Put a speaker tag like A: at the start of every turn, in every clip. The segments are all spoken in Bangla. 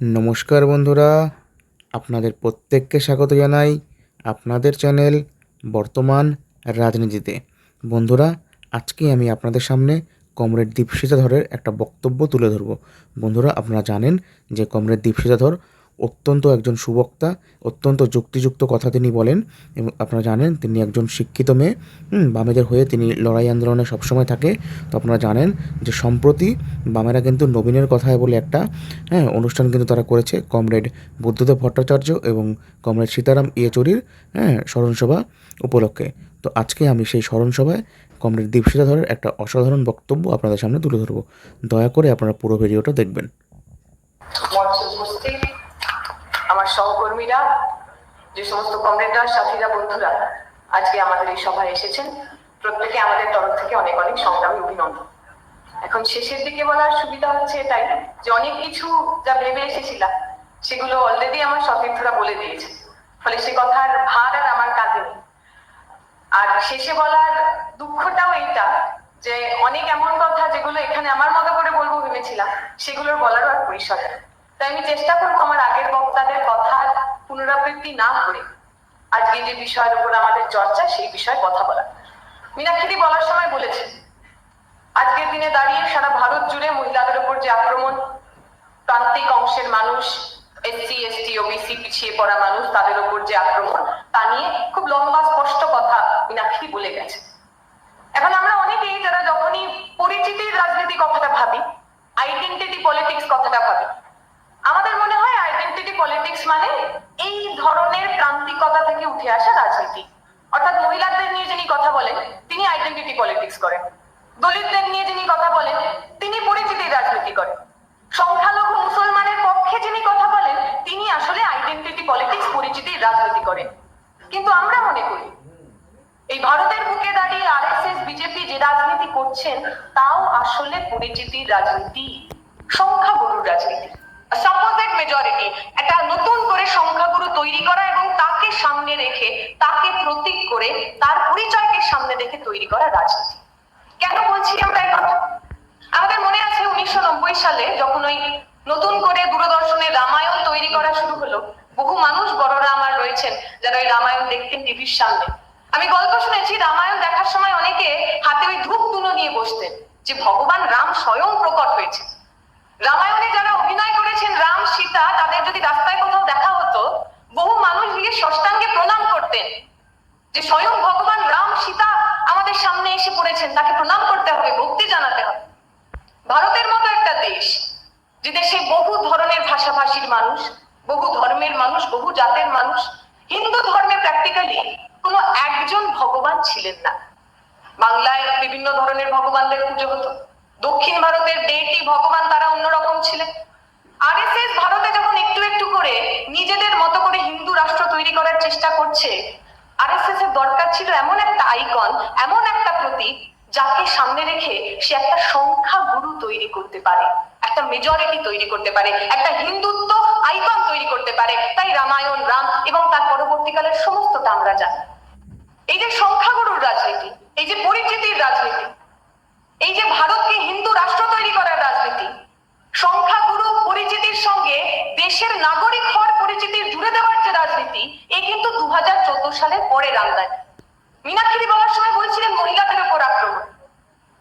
A: নমস্কার বন্ধুরা, আপনাদের প্রত্যেককে স্বাগত জানাই আপনাদের চ্যানেল বর্তমান রাজনীতিতে। বন্ধুরা, আজকে আমি আপনাদের সামনে কমরেড দীপশিতা ধরের একটা বক্তব্য তুলে ধরব। বন্ধুরা, আপনারা জানেন যে কমরেড দীপশিতা ধর অত্যন্ত একজন সুবক্তা, অত্যন্ত যুক্তিযুক্ত কথা তিনি বলেন। এবং আপনারা জানেন, তিনি একজন শিক্ষিত মেয়ে। বামেদের হয়ে তিনি লড়াই আন্দোলনে সবসময় থাকে। তো আপনারা জানেন যে সম্প্রতি বামেরা কিন্তু নবীনের কথায় বলে একটা হ্যাঁ অনুষ্ঠান কিন্তু তারা করেছে, কমরেড বুদ্ধদেব ভট্টাচার্য এবং কমরেড সীতারাম ইয়েচুরির হ্যাঁ স্মরণসভা উপলক্ষে। তো আজকে আমি সেই স্মরণসভায় কমরেড দীপশিতা ধরের একটা অসাধারণ বক্তব্য আপনাদের সামনে তুলে ধরবো। দয়া করে আপনারা পুরো ভিডিওটা দেখবেন।
B: মঞ্চে উপস্থিত সহকর্মীরা, যে সমস্ত কমরেডরা, সাথীরা, বন্ধুরা আজকে আমাদের এই সভায় এসেছেন। প্রত্যেকে আমাদের তরফ থেকে অনেক অনেক সংগ্রামী অভিনন্দন। এখন শেষের দিকে বলার সুবিধা হচ্ছে এটাই যে অনেক কিছু যা ভেবে এসেছিলাম, সেগুলো অলরেডি আমার সতীর্থরা বলে দিয়েছে ফলে সে কথার ভার আর আমার কাঁধে নেই। আর শেষে বলার দুঃখটাও এইটা যে অনেক এমন কথা যেগুলো এখানে আমার মতো করে বলব ভেবেছিলাম, সেগুলোর বলারও আর পরিসর। তাই আমি চেষ্টা করব আমার আগের বক্তাদের কথার পুনরাবৃত্তি না করে আজকে যে বিষয়ের উপর আমাদের চর্চা, সেই বিষয়ে কথা বলা। মীনাক্ষী বলার সময় বলেছে আজকের দিনে দাঁড়িয়ে সারা ভারত জুড়ে মহিলাদের উপর যে আক্রমণ, প্রান্তিক অংশের মানুষ এসসি এসটি ওবিসি পিছিয়ে পড়া মানুষ, তাদের উপর যে আক্রমণ, তা নিয়ে খুব লম্বা, স্পষ্ট কথা মীনাক্ষী বলে গেছে এখন আমরা অনেকেই যারা যখনই পরিচিতির রাজনীতি কথাটা ভাবি আইডেন্টিটি পলিটিক্স কথাটা ভাবি আমাদের মনে হয় আইডেন্টিটি পলিটিক্স মানে এই ধরনের প্রান্তিকতা থেকে উঠে আসা রাজনীতি। অর্থাৎ মহিলাদের নিয়ে যিনি কথা বলেন, তিনি আইডেন্টিটি পলিটিক্স করেন। দলিতদের নিয়ে যিনি কথা বলেন, তিনি পরিচিতির রাজনীতি করেন। সংখ্যালঘু মুসলমানের পক্ষে যিনি কথা বলেন, তিনি আসলে আইডেন্টিটি পলিটিক্স পরিচিতির রাজনীতি করেন। কিন্তু আমরা মনে করি, এই ভারতের বুকে দাঁড়িয়ে আরএসএস, বিজেপি যে রাজনীতি করছেন, তাও আসলে পরিচিতির রাজনীতি, সংখ্যাগুরুর রাজনীতি। সাপোজেড মেজরিটি একটা নতুন করে সংখ্যাগুরু তৈরি করা এবং তাকে সামনে রেখে, তাকে প্রতীক করে, তার পরিচয়কে সামনে রেখে তৈরি করা রাজনীতি। কেন বলছি আমরা এই কথা? আমাদের মনে আছে উনিশশো নব্বই সালে যখন ওই নতুন করে দূরদর্শনের রামায়ণ তৈরি করা শুরু হলো, বহু মানুষ বড়রা আমার রয়েছেন যারা ওই রামায়ণ দেখতেন টিভির সামনে। আমি গল্প শুনেছি, রামায়ণ দেখার সময় অনেকে হাতে ওই ধূপ তুলো নিয়ে বসতেন, যে ভগবান রাম স্বয়ং প্রকট হয়েছে রামায়ণে যারা অভিনয় করেছেন রাম, সীতা, তাদের যদি রাস্তায় কোথাও দেখা হতো, বহু মানুষ গিয়ে ষষ্ঠাঙ্গে প্রণাম করতেন। যে স্বয়ং ভগবান রাম, সীতা আমাদের সামনে এসে পড়েছেন, তাকে প্রণাম করতে হবে, ভক্তি জানাতে হবে। ভারতের মতো একটা দেশ, যে দেশে বহু ধরনের ভাষাভাষীর মানুষ, বহু ধর্মের মানুষ, বহু জাতের মানুষ, হিন্দু ধর্মে প্র্যাকটিক্যালি কোনো একজন ভগবান ছিলেন না। বাংলায় বিভিন্ন ধরনের ভগবানদের পুজো হতো। দক্ষিণ ভারতের ডেটি ভগবান তারা অন্যরকম ছিলেন। আরএসএস ভারতে যখন একটু একটু করে নিজেদের মতো করে হিন্দু রাষ্ট্র তৈরি করার চেষ্টা করছে, আরএসএস এর দরকার ছিল এমন একটা আইকন, এমন একটা প্রতীক যাকে সামনে রেখে সে একটা সংখ্যা গুরু তৈরি করতে পারে, একটা মেজরিটি তৈরি করতে পারে, একটা হিন্দুত্ব আইকন তৈরি করতে পারে। তাই রামায়ণ, রাম এবং তার পরবর্তীকালের সমস্তটা আমরা জানি এই যে সংখ্যাগুরুর রাজনীতি, এই যে পরিচিতির রাজনীতি এই যে ভারতকে হিন্দু রাষ্ট্র তৈরি করার রাজনীতি, সংখ্যাগুরু পরিচিতির সঙ্গে দেশের নাগরিক হওয়ার পরিচিতির জুড়ে দেওয়ার যে রাজনীতি এই কিন্তু দু হাজার চোদ্দ সালের পরে আমদানি। মীনাক্ষী বলার সময় বলছিলেন মহিলাদের উপর আক্রমণ।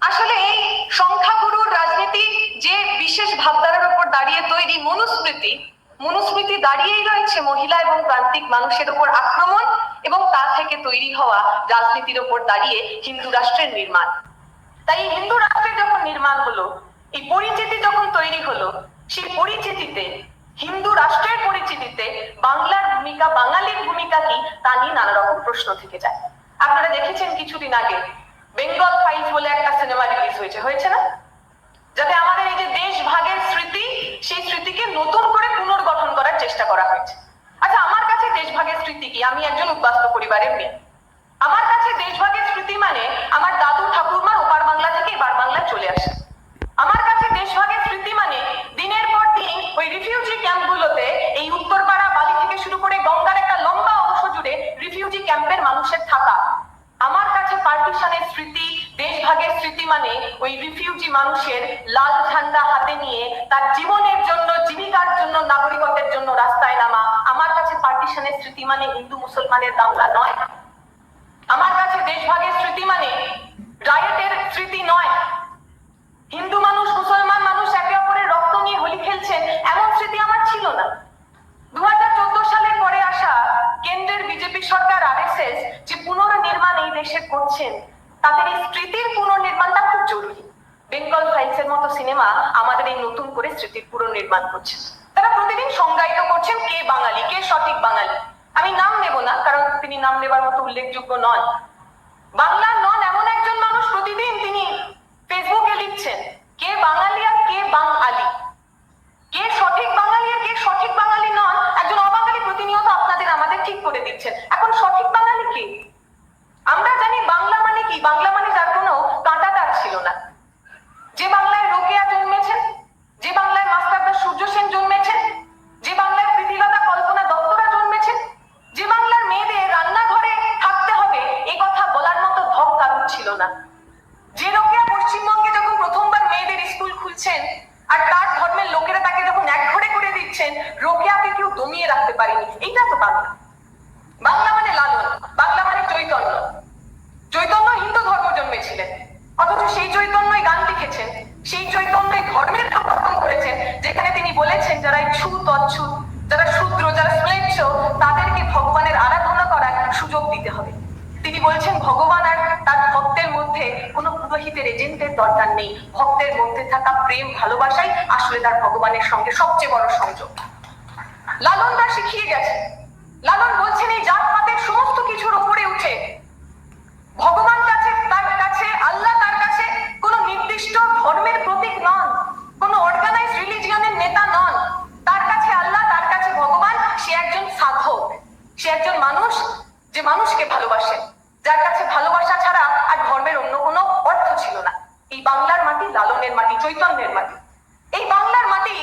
B: আসলে এই সংখ্যাগুরুর রাজনীতি যে বিশেষ ভাবধারার উপর দাঁড়িয়ে তৈরি মনুস্মৃতি মনুস্মৃতি দাঁড়িয়েই রয়েছে মহিলা এবং প্রান্তিক মানুষের উপর আক্রমণ এবং তা থেকে তৈরি হওয়া রাজনীতির উপর দাঁড়িয়ে হিন্দু রাষ্ট্রের নির্মাণ। তাই হিন্দু রাষ্ট্রের যখন নির্মাণ হলো, এই পরিচিতি যখন তৈরি হলো, সেই পরিচিতিতে, হিন্দু রাষ্ট্রের পরিচিতিতে বাংলার ভূমিকা, বাঙালির ভূমিকা কি তা নিয়ে নানা রকম প্রশ্ন থেকে যায়। আপনারা দেখেছেন কিছুদিন আগে বেঙ্গল ফাইলস বলে একটা সিনেমা রিলিজ হয়েছে হয়েছে না? যাতে আমাদের এই যে দেশ ভাগের স্মৃতি, সেই স্মৃতিকে নতুন করে পুনর্গঠন করার চেষ্টা করা হয়েছে। আচ্ছা আমার কাছে দেশভাগের স্মৃতি কি? আমি একজন উদ্বাস্ত পরিবারের মেয়ে। আমার কাছে দেশভাগের স্মৃতি মানে আমার দাদু ঠাকুরমার ওপার বাংলা থেকে এবার বাংলায় চলে আসে। আমার কাছে দেশভাগের স্মৃতি মানে দিনের পর দিন ওই রিফিউজি ক্যাম্পগুলোতে এই উত্তরপাড়া বালি থেকে শুরু করে গঙ্গার একটা লম্বা অংশ জুড়ে রিফিউজি ক্যাম্পের মানুষের থাকা। আমার কাছে পার্টিশনের স্মৃতি, দেশভাগের স্মৃতি মানে ওই রিফিউজি মানুষের লাল ঝান্ডা হাতে নিয়ে তার জীবনের জন্য, জীবিকার জন্য নাগরিকত্বের জন্য রাস্তায় নামা। আমার কাছে পার্টিশনের স্মৃতি মানে হিন্দু মুসলমানের দাঙ্গা নয়। দেশভাগের স্মৃতি মানে? রায়টের স্মৃতি নয়। হিন্দু মানুষ, মুসলমান মানুষ একে অপরের রক্ত নিয়ে হোলি খেলছেন এমন স্মৃতি আমার ছিল না। দু হাজার চোদ্দ সালের পরে আসা কেন্দ্রের বিজেপি সরকার আরএসএস যে পুনর্নির্মাণ এই দেশে করছেন তাদের এই স্মৃতির পুনর্নির্মাণটা খুব জরুরি। বেঙ্গল ফাইলস মতো সিনেমা আমাদের এই নতুন করে স্মৃতির পুনর্নির্মাণ করছে। তারা প্রতিদিন সংজ্ঞায়িত করছেন কে বাঙালি, কে সঠিক বাঙালি। আমি নাম নেব না, কারণ তিনি নাম নেবার মতো উল্লেখযোগ্য নন। বাংলার নন এমন একজন মানুষ প্রতিদিন তিনি ফেসবুকে লিখছেন, কে বাঙালি আর কে বাঙালি। কে সঠিক বাঙালি আর কে সঠিক বাঙালি নন, একজন অবাঙালি প্রতিনিয়ত আপনাদের আমাদের ঠিক করে দিচ্ছেন। এখন সঠিক বাঙালি কে? আমরা জানি বাংলা মানে কি? বাংলা মানে যার কোনো কাঁটা বলেছেন যারা ছু তচ্ছু যারা শূদ্র, যারা শ্লেচ্ছ তাদেরকে ভগবানের আরাধনা করার সুযোগ দিতে হবে। তিনি বলছেন, ভগবান আর তার ভক্তের মধ্যে কোনো পুরোহিতের এজেন্টের দরকার নেই। ভক্তের মধ্যে থাকা প্রেম, ভালোবাসাই আসলে তার ভগবানের সঙ্গে সবচেয়ে বড় সংযোগ। লালন দা শিখিয়ে গেছে। লালন বলছেন, এই জাতপাতের সমস্ত কিছুর উপরে উঠে। ভগবান কাছে, তার কাছে, আল্লাহ তার কাছে কোনো নির্দিষ্ট ধর্মের প্রতীক নন। কোনো অর্গানাইজ রিলিজিয়নের চৈতন্যের মাটি। এই বাংলার মাটি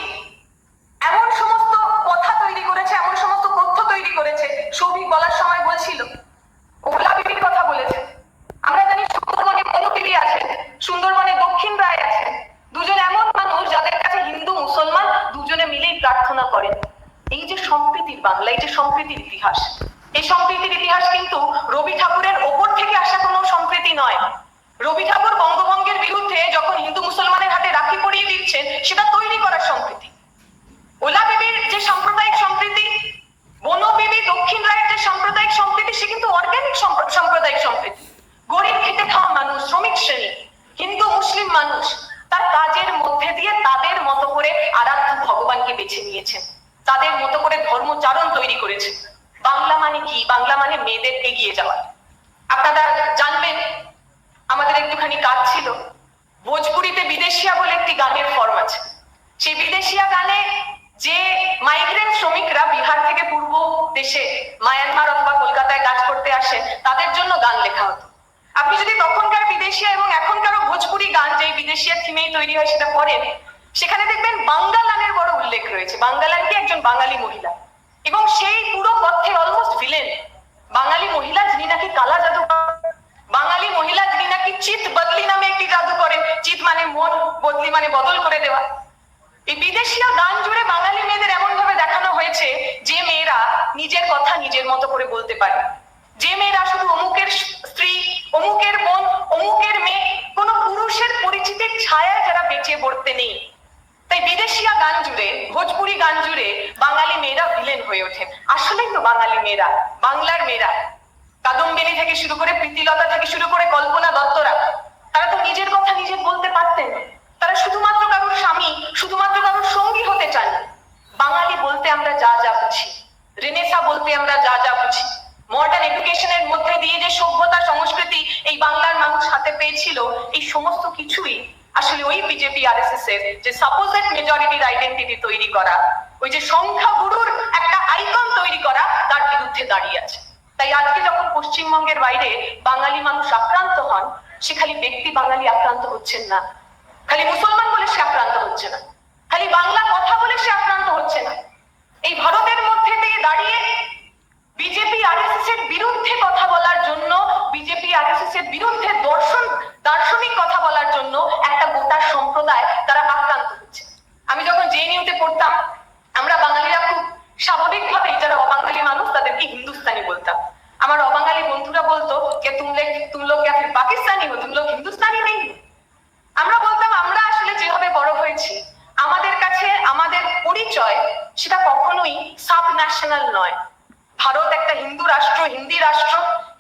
B: এমন সমস্ত কথা তৈরি করেছে, এমন সমস্ত তথ্য তৈরি করেছে সৌভিক বলার সময় বলছিল। কথা বলেছে। আমরা জানি সুন্দরবনে আছেন সুন্দরবনে দক্ষিণ রায় আছেন দুজন এমন মানুষ যাদের কাছে হিন্দু, মুসলমান দুজনে মিলেই প্রার্থনা করেন। এই যে সম্প্রীতির বাংলা, এই যে সম্প্রীতির ইতিহাস, এই সম্প্রীতির ইতিহাস কিন্তু রবি ঠাকুরের ওপর থেকে আসা কোনো সম্প্রীতি নয়। রবি ঠাকুর বঙ্গভঙ্গের বিরুদ্ধে যখন হিন্দু মুসলমানের হাতে রাখি পরিয়ে দিচ্ছেন সেটা তৈরি করার সম্প্রীতি। ওলা বিবির যে সাম্প্রদায়িক সম্প্রীতি, বনো বিবি দক্ষিণ রায়ের যে সাম্প্রদায়িক সম্প্রীতি, সে কিন্তু অর্গানিক সাম্প্রদায়িক সম্প্রীতি। গরিব খেটে খাওয়া মানুষ, শ্রমিক শ্রেণি, হিন্দু মুসলিম মানুষ, তার কাজের মধ্যে দিয়ে তাদের মতো করে আরাধ্য ভগবানকে বেছে নিয়েছেন তাদের মতো করে ধর্মচারণ তৈরি করেছে। বাংলা মানে কি? বাংলা মানে মেয়েদের এগিয়ে যাওয়া। আপনারা জানবেন আমাদের একটুখানি কাজ ছিল। ভোজপুরিতে বিদেশিয়া বলে একটি গানের ফর্ম আছে। সেই বিদেশিয়া গানে যে মাইগ্রেন্ট শ্রমিকরা বিহার থেকে পূর্ব দেশে মায়ানমার অথবা কলকাতায় কাজ করতে আসেন তাদের জন্য গান লেখা হতো। আপনি যদি তখনকার বিদেশিয়া এবং এখনকারও ভোজপুরি গান যেই বিদেশিয়া থিমেই তৈরি হয় সেটা পড়েন, সেখানে দেখবেন বাঙ্গালানের বড় উল্লেখ রয়েছে। বাঙ্গালান কি একজন বাঙালি মহিলা। এবং সেই পুরো পথে অলমোস্ট ভিলেন বাঙালি মহিলা যিনি নাকি কালা জাদু বাঙালি মহিলা যিনি নাকি চিত বদলি নামে একটি জাদু করেন চিত মানে মন বদলি মানে বদল করে দেওয়া। এই বিদেশিয়া গান জুড়ে বাঙালি মেয়েদের এমন ভাবে দেখানো হয়েছে যে মেয়েরা নিজের কথা নিজের মতো করে বলতে পারে। যে মেয়েরা শুধু অমুকের স্ত্রী, অমুকের বোন, অমুকের মেয়ে, কোন পুরুষের পরিচিতির ছায়া যারা বেঁচে পড়তে নেই। তাই বিদেশিয়া গান জুড়ে, ভোজপুরি গান জুড়ে বাঙালি মেয়েরা ভিলেন হয়ে ওঠেন। আসলেই তো বাঙালি মেয়েরা, বাংলার মেয়েরা। কাদম্বিনী থেকে শুরু করে প্রীতিলতা থেকে শুরু করে কল্পনা দত্তরা তারা তো নিজের কথা নিজে বলতে পারতেন তারা শুধুমাত্র কারোর স্বামী শুধুমাত্র কারোর সঙ্গী হতে চান বাঙালি বলতে আমরা যা যা বুঝি। রেনেসা বলতে আমরা যা যা বুঝি। মডার্ন এডুকেশনের মধ্যে দিয়ে যে সভ্যতা, সংস্কৃতি এই বাংলার মানুষ হাতে পেয়েছিল, এই সমস্ত কিছুই আসলে ওই বিজেপি আরএসএস এর যে সাপোজেড মেজরিটির আইডেন্টিটি তৈরি করা, ওই যে সংখ্যাগুরুর একটা আইকন তৈরি করা, তার বিরুদ্ধে দাঁড়িয়ে আছে। তাই আজকে যখন পশ্চিমবঙ্গের বাইরে বাঙালি মানুষ আক্রান্ত হন, সে খালি ব্যক্তি বাঙালি আক্রান্ত হচ্ছেন না। খালি মুসলমান বলে সে আক্রান্ত হচ্ছে না। খালি বাংলা কথা বলে সে আক্রান্ত হচ্ছে না। এই ভারতের মধ্যে থেকে দাঁড়িয়ে বিজেপি আরএসএস এর বিরুদ্ধে কথা বলার জন্য বিজেপি আরএসএস এর বিরুদ্ধে দর্শন, দার্শনিক কথা বলার জন্য একটা গোটা সম্প্রদায় তারা আক্রান্ত হচ্ছে। আমি যখন জেএনইউতে পড়তাম, আমরা বাঙালিরা খুব স্বাভাবিকভাবে যারা অবাঙালি মানুষ, তাদেরকে হিন্দুস্তানি বলতাম। আমার অবাঙালি বন্ধুরা বলতো যে তুমলে তুম লোক আপনি পাকিস্তানি হো? তুম লোক হিন্দুস্তানি নেই আমরা বলতাম, আমরা আসলে যেভাবে বড় হয়েছি, আমাদের কাছে, আমাদের পরিচয় সেটা কখনোই সাব ন্যাশনাল নয়। ভারত একটা হিন্দু রাষ্ট্র, হিন্দি রাষ্ট্র,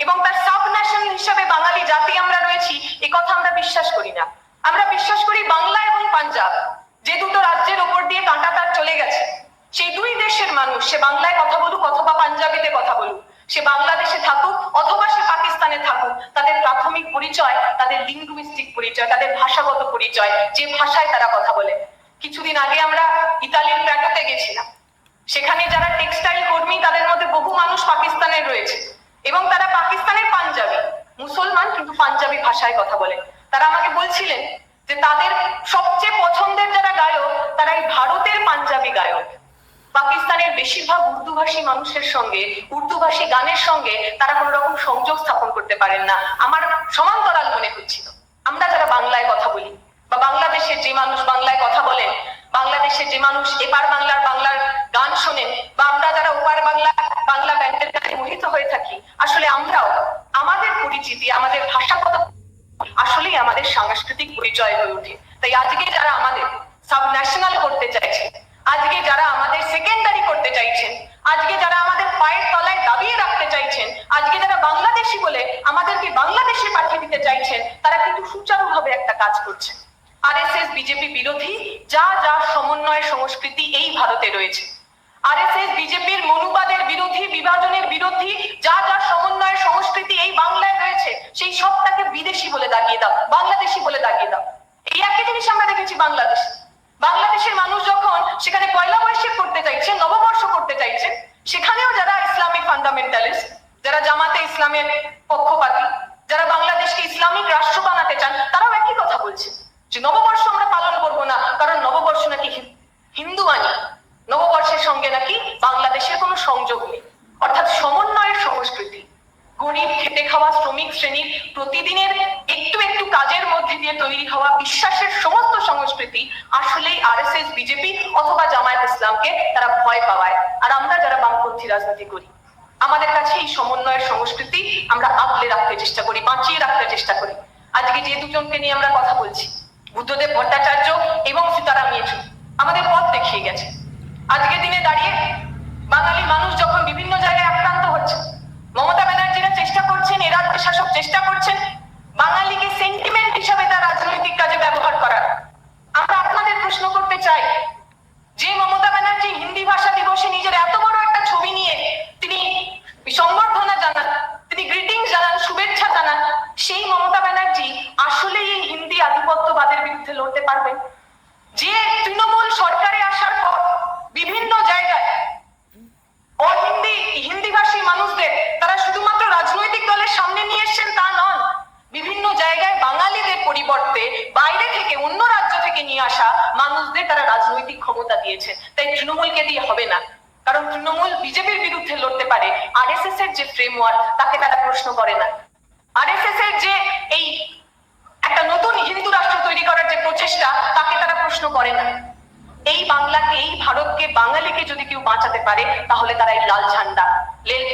B: এবং তার সাব ন্যাশনাল হিসাবে বাঙালি জাতি আমরা রয়েছি, এ কথা আমরা বিশ্বাস করি না। আমরা বিশ্বাস করি বাংলা এবং পাঞ্জাব, যে দুটো রাজ্যের ওপর দিয়ে কাঁটা তার চলে গেছে। সেই দুই দেশের মানুষ, সে বাংলায় কথা বলুক অথবা পাঞ্জাবিতে কথা বলুক, সে বাংলাদেশে থাকুক অথবা সে পাকিস্তানে থাকুক, তাদের প্রাথমিক পরিচয়, তাদের লিঙ্গুইস্টিক পরিচয়, তাদের ভাষাগত পরিচয়, যে ভাষায় তারা কথা বলে। কিছুদিন আগে আমরা ইতালির প্যাটোতে গেছিলাম। সেখানে যারা টেক্সটাইল কর্মী, তাদের মধ্যে বহু মানুষ পাকিস্তানের রয়েছে এবং তারা পাকিস্তানের পাঞ্জাবি, মুসলমান কিন্তু পাঞ্জাবি ভাষায় কথা বলে। তারা আমাকে বলছিলেন যে তাদের সবচেয়ে পছন্দের যারা গায়ক, তারা এই ভারতের পাঞ্জাবি গায়ক। পাকিস্তানের বেশিরভাগ উর্দুভাষী মানুষের সঙ্গে, উর্দুভাষী গানের সঙ্গে তারা কোনো রকম সংযোগ স্থাপন করতে পারেন না। আমার সমান্তরাল মনে হচ্ছিল। আমরা যারা বাংলায় কথা বলি বা বাংলাদেশের যে মানুষ বাংলায় কথা বলেন, বাংলাদেশের যে মানুষ এপার বাংলার বাংলার গান শোনেন, বা আমরা যারা ওপার বাংলা বাংলা ব্যান্ডের কাছে মোহিত হয়ে থাকি, আসলে আমরাও আমাদের পরিচিতি, আমাদের ভাষাগত আসলেই আমাদের সাংস্কৃতিক পরিচয় হয়ে ওঠে। তাই আজকে যারা আমাদের সাব ন্যাশনাল করতে চাইছে আজকে যারা আমাদের সেকেন্ডারি করতে চাইছেন, আজকে যারা আমাদের পায়ের তলায় দাবিয়ে রাখতে চাইছেন, আজকে যারা বাংলাদেশি বলে আমাদেরকে বাংলাদেশে পাঠিয়ে দিতে চাইছেন, তারা কিন্তু সুচারুভাবে একটা কাজ করছেন। আরএসএস বিজেপি বিরোধী, যা যা সমন্বয় সংস্কৃতি এই ভারতে রয়েছে। আরএসএস বিজেপির মনুবাদের বিরোধী, বিভাজনের বিরোধী, যা যা সমন্বয় সংস্কৃতি এই বাংলায় রয়েছে, সেই সবটাকে বিদেশি বলে দাগিয়ে দাও, বাংলাদেশি বলে দাগিয়ে দাও। এই একই জিনিস আমরা দেখেছি বাংলাদেশ। বাংলাদেশের মানুষ যখন সেখানে পয়লা বৈশাখ করতে চাইছে, নববর্ষ করতে চাইছে, সেখানেও যারা ইসলামিক ফান্ডামেন্টালিস্ট, যারা জামাতে ইসলামের পক্ষপাতী, যারা বাংলাদেশকে ইসলামিক রাষ্ট্র বানাতে চান, তারাও একই কথা বলছে। যে নববর্ষ আমরা পালন করব না, কারণ নববর্ষ নাকি হি- হিন্দু আনি নববর্ষের সঙ্গে নাকি বাংলাদেশের কোনো সংযোগ নেই। অর্থাৎ সমন্বয়ের সংস্কৃতি। গরিব খেতে খাওয়া, শ্রমিক শ্রেণির প্রতিদিনের একটু একটু কাজের মধ্যে দিয়ে তৈরি হওয়া বিশ্বাসের সমস্ত সংস্কৃতি আসলেই আর এস এস বিজেপি অথবা জামায়াত ইসলামকে তারা ভয় পাওয়ায়। আর আমরা যারা বামপন্থী রাজনীতি করি, আমাদের কাছে এই সমন্বয়ের সংস্কৃতি আমরা আগলে রাখতে চেষ্টা করি, বাঁচিয়ে রাখতে চেষ্টা করি। আজকে যে দুজনকে নিয়ে আমরা কথা বলছি বুদ্ধদেব ভট্টাচার্য এবং সীতারাম ইয়েচুরি আমাদের পথ দেখিয়ে গেছে। আজকের দিনে দাঁড়িয়ে বাঙালি মানুষ যখন বিভিন্ন জায়গায় আক্রান্ত হচ্ছে, মমতা ব্যানার্জিরা চেষ্টা করছেন, এ রাজ্যের শাসক চেষ্টা করছেন বাঙালিকে সেন্টিমেন্ট হিসাবে তার রাজনৈতিক কাজে ব্যবহার করার। আমরা আপনাদের প্রশ্ন করতে চাই, যে মমতা ব্যানার্জি হিন্দি ভাষা দিবসে নিজের এত বড় একটা ছবি নিয়ে তিনি সম্বর্ধনা জানান, তিনি গ্রিটিং জানান, শুভেচ্ছা জানান সেই মমতা ব্যানার্জি আসলে এই হিন্দি আধিপত্যবাদের বিরুদ্ধে লড়তে পারবেন যে তৃণমূল সরকারে আসার পর বিভিন্ন জায়গায় অহিন্দি, হিন্দিভাষী মানুষদের, তারা শুধুমাত্র রাজনৈতিক দলের সামনে নিয়ে এসেছেন তা নন, বিভিন্ন জায়গায় বাঙালিদের পরিবর্তে বাইরে থেকে অন্য রাজ্য থেকে নিয়ে আসা মানুষদের তারা রাজনৈতিক ক্ষমতা দিয়েছে। তাই তৃণমূলকে দিয়ে হবে না। কারণ তৃণমূল বিজেপির বিরুদ্ধে লড়তে পারে আরএসএস এর যে ফ্রেমওয়ার্ক তাকে তারা প্রশ্ন করে না। আরএসএস এর যে এই একটা নতুন হিন্দু রাষ্ট্র তৈরি করার যে প্রচেষ্টা, তাকে তারা প্রশ্ন করে না। এই বাংলাকে, এই ভারতকে, বাঙালিকে যদি কেউ বাঁচাতে পারে, তাহলে তারা এই লাল ঝান্ডা।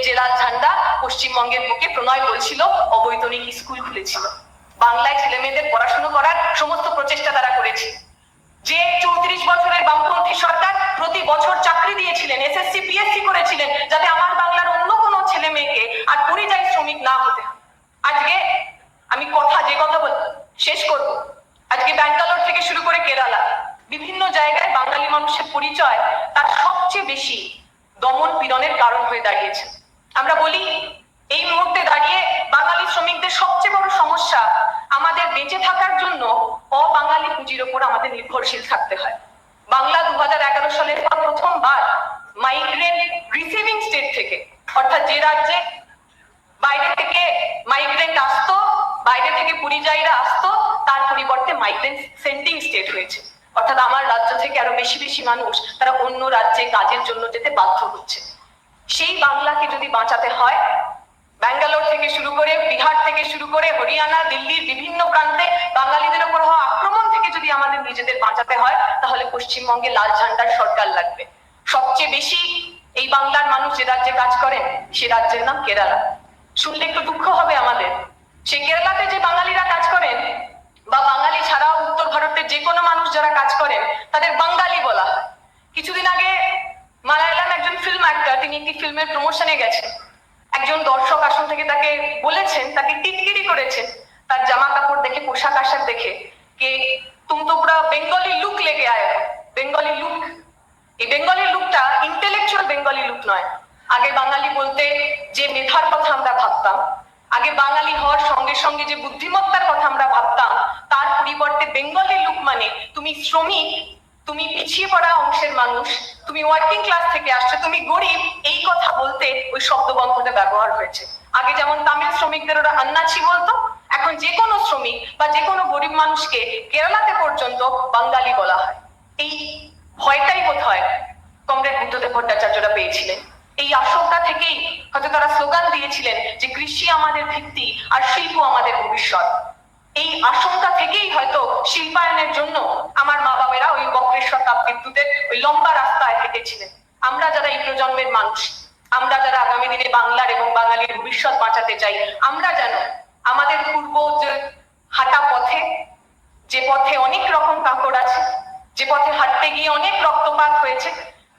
B: যে লাল ঝান্ডা পশ্চিমবঙ্গের বুকে প্রণয় বলছিল অবৈতনিক স্কুল খুলেছিল। বাংলায় ছেলে মেয়েদের পড়াশুনো করার সমস্ত প্রচেষ্টা তারা করেছে। যে চৌত্রিশ বছরের বামপন্থী সরকার প্রতি বছর চাকরি দিয়েছিলেন, এসএসসি, পিএসসি করেছিলেন, যাতে আমার বাংলার অন্য কোনো ছেলে মেয়েকে আর পরিযায়ী শ্রমিক না হতে আজকে আমি কথা, যে কথা বল, শেষ করব। আজকে ব্যাঙ্গালোর থেকে শুরু করে কেরালা, বিভিন্ন জায়গায় বাঙালি মানুষের পরিচয় তার সবচেয়ে বেশি দমন পীড়নের কারণ হয়ে দাঁড়িয়েছে। আমরা বলি, এই মুহূর্তে দাঁড়িয়ে বাঙালি শ্রমিকদের সবচেয়ে বড় সমস্যা আমাদের বেঁচে থাকার জন্য অবাঙালি পুঁজির ওপর আমাদের নির্ভরশীল থাকতে হয়। বাংলা দু এগারো সালের পর প্রথমবার মাইগ্রেন্ট রিসিভিং স্টেট থেকে, অর্থাৎ যে রাজ্যে থেকে মাইগ্রেন্ট আসতো, বাইরে থেকে পরিযায়ীরা আসতো, তার পরিবর্তে মাইগ্রেন্ট সেন্ডিং স্টেট হয়েছে। অর্থাৎ আমার রাজ্য থেকে আরও বেশি বেশি মানুষ তারা অন্য রাজ্যে কাজের জন্য যেতে বাধ্য হচ্ছে। সেই বাংলাকে যদি বাঁচাতে হয়, ব্যাঙ্গালোর থেকে শুরু করে, বিহার থেকে শুরু করে, হরিয়ানা, দিল্লির বিভিন্ন প্রান্তে বাঙালিদের উপর হওয়া আক্রমণ থেকে যদি আমাদের নিজেদের বাঁচাতে হয়, তাহলে পশ্চিমবঙ্গে লাল ঝান্ডার সরকার লাগবে। সবচেয়ে বেশি এই বাংলার মানুষ যে রাজ্যে কাজ করেন, সে রাজ্যের নাম কেরালা। শুনলে একটু দুঃখ হবে আমাদের। সেই কেরালাতে যে বাঙালিরা কাজ করেন, বা বাঙালি ছাড়াও উত্তর ভারতের যে কোনো মানুষ যারা কাজ করেন, তাদের বাঙালি বলা হয়। কিছুদিন আগে মালায়ালাম একজন ফিল্ম অ্যাক্টর তিনি একটি ফিল্মের প্রমোশনে গেছেন। একজন দর্শক আসন থেকে তাকে বলেছেন, তাকে টিটকিরি করেছেন, তার জামা কাপড় দেখে, পোশাক আশাক দেখে, কে তুম তো পুরা বেঙ্গলি লুক লেগে আয়। বেঙ্গলি লুক এই বেঙ্গলি লুকটা ইন্টেলেকচুয়াল বেঙ্গলি লুক নয়। আগে বাঙালি বলতে যে মেধার ভাবতাম। আগে বাঙালি হওয়ার সঙ্গে সঙ্গে যে বুদ্ধিমত্তার কথা আমরা ভাবতাম, তার পরিবর্তে বেঙ্গলি লুক মানে তুমি শ্রমিক, তুমি পিছিয়ে পড়া অংশের মানুষ, তুমি ওয়ার্কিং ক্লাস থেকে আসছো, তুমি গরিব, এই কথা বলতে ওই শব্দবন্ধটা ব্যবহার হয়েছে। আগে যেমন তামিল শ্রমিকদের ওরা আন্নাছি বলতো, এখন যে কোনো শ্রমিক বা যে কোনো গরিব মানুষকে কেরালাতে পর্যন্ত বাঙালি বলা হয়। এই ভয়টাই বোধ হয় কমরেড বুদ্ধদেব ভট্টাচার্যরা পেয়েছিলেন। এই আশঙ্কা থেকেই হয়তো তারা স্লোগান দিয়েছিলেন যে কৃষি আমাদের ভিত্তি আর শিল্প আমাদের ভবিষ্যৎ। এই আশঙ্কা থেকেই হয়তো শিল্পায়নের জন্য আমার মা বাবারা ওই বক্রেশ্বর তাপ বিদ্যুতের ওই লম্বা রাস্তায় হেঁটেছিলেন। আমরা যারা এই প্রজন্মের মানুষ, আমরা যারা আগামী দিনে বাংলার এবং বাঙালির ভবিষ্যৎ বাঁচাতে চাই, আমরা যেন আমাদের পূর্ব যে হাঁটা পথে, যে পথে অনেক রকম কাঁকড় আছে, যে পথে হাঁটতে গিয়ে অনেক রক্তপাত হয়েছে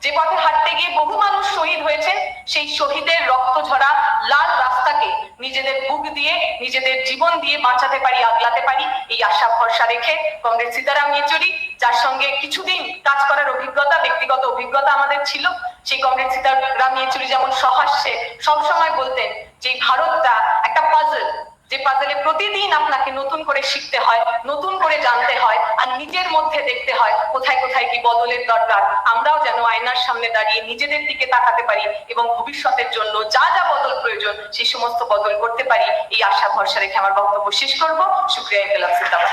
B: যে পথে হাঁটতে গিয়ে বহু মানুষ শহীদ হয়েছে, সেই শহীদের রক্ত ঝরা লাল রাস্তাকে নিজেদের বুক দিয়ে, নিজেদের জীবন দিয়ে বাঁচাতে পারি, আগলাতে পারি, এই আশা ভরসা রেখে কংগ্রেস সীতারাম ইয়েচুরি, যার সঙ্গে কিছুদিন কাজ করার অভিজ্ঞতা, ব্যক্তিগত অভিজ্ঞতা আমাদের ছিল, সেই কংগ্রেস সীতারাম ইয়েচুরি যেমন সহাস্যে সবসময় বলতেন যে, ভারতটা একটা পাজল যে পাজলে প্রতিদিন আপনাকে নতুন করে শিখতে হয়, নতুন করে জানতে হয়, আর নিজের মধ্যে দেখতে হয় কোথায় কোথায় কি বদলের দরকার। আমরাও যেন আয়নার সামনে দাঁড়িয়ে নিজেদের দিকে তাকাতে পারি এবং ভবিষ্যতের জন্য যা যা বদল প্রয়োজন সেই সমস্ত বদল করতে পারি, এই আশা ভরসা রেখে আমার বক্তব্য শেষ করব। শুক্রিয়া জিন্দাবাদ